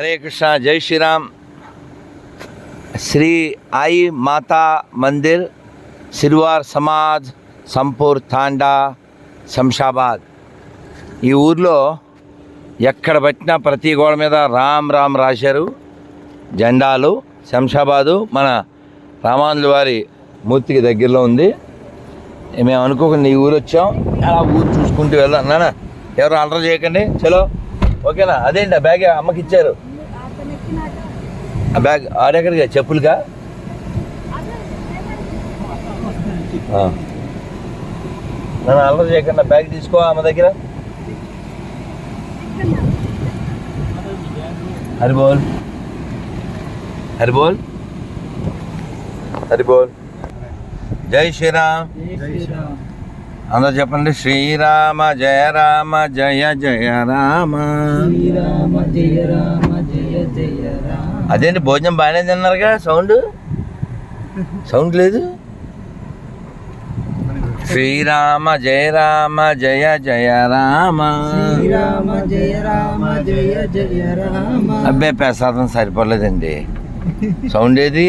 హరే కృష్ణ జై శ్రీరామ్. శ్రీ ఐ మాతా మందిర్ సిరువార్ సమాజ్ సంపూర్ తాండా శంషాబాద్. ఈ ఊర్లో ఎక్కడ పట్టినా ప్రతి గోడ మీద రామ్ రామ్ రాశారు జెండాలు. శంషాబాదు మన రామానుల వారి మూర్తికి దగ్గరలో ఉంది. మేము అనుకోకుండా ఈ ఊరు వచ్చాం. అలా ఊరు చూసుకుంటూ వెళ్దాం నాన్న ఎవరు అలర చేయకండి. చలో. ఓకేనా? అదేంటి ఆ బ్యాగ్ అమ్మకి ఇచ్చారు? ఆ బ్యాగ్ ఆడెక్కడిగా చెప్పులుగా నన్ను అల్లరి చేయకుండా బ్యాగ్ తీసుకో ఆమె దగ్గర? హరిబోల్? హరిబోల్? హరిబోల్? జై శ్రీరామ్. జై శ్రీరామ్. అందరూ చెప్పండి. శ్రీరామ జయ రామ జయ జయ రామ. శ్రీరామ జయ రామ జయ జయ రామ. అదేంటి భోజనం బాగానే తిన్నారుగా? సౌండ్? సౌండ్ లేదు? శ్రీరామ జయ రామ జయ జయ రామ. శ్రీరామ జయ రామ జయ జయ రామ. అబ్బే ప్రసాదం సరిపోలేదండి. సౌండ్ ఏది?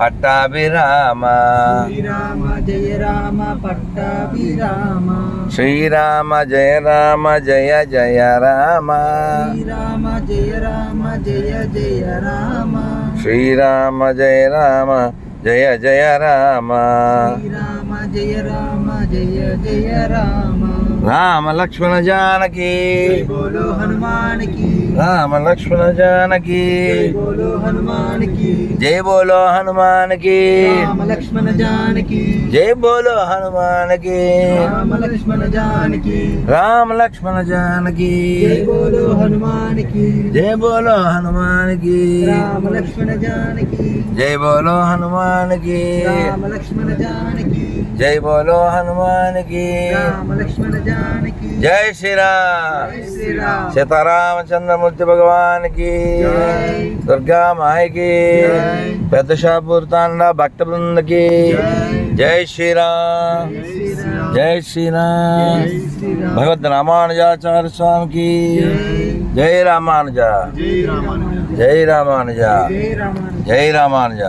పట్టాభిరామ. శ్రీరామ జయ రామ పట్టాభిరామ. శ్రీరామ జయ రామ జయ జయ రామ. శ్రీరామ జయ రామ జయ జయ రామ. శ్రీరామ జయ రామ జయ జయ రామ. శ్రీరామ జయ రామ జయ జయ రామ. రామ లక్ష్మణ జానకి రామ లక్ష్మణ జానకి. జై బోలో హనుమానికి. రామ లక్ష్మణ జానకి. జై బోలో హనుమానికి. లక్ష్మణ జానకి. రామ లక్ష్మణ జానకి. జై బోలో హనుమాన్కి జై బోలో హనుమానికి. రామ లక్ష్మణ జానకి. జై బోలో హనుమానికి. రామ లక్ష్మణ జానకి. జై బోలో హనుమానికి. రామ లక్ష్మణ జై శ్రీరామ్. సీతారామచంద్రమూర్తి భగవానికి. దుర్గా మాయకి. పెద్ద షాపూర్ తాండా భక్త బృందకి జై. శ్రీరామ్. జై శ్రీరామ్. భగవద్ రామానుజాచార్య స్వామికి. జై. రామానుజ. జై రామానుజ. జై రామానుజ.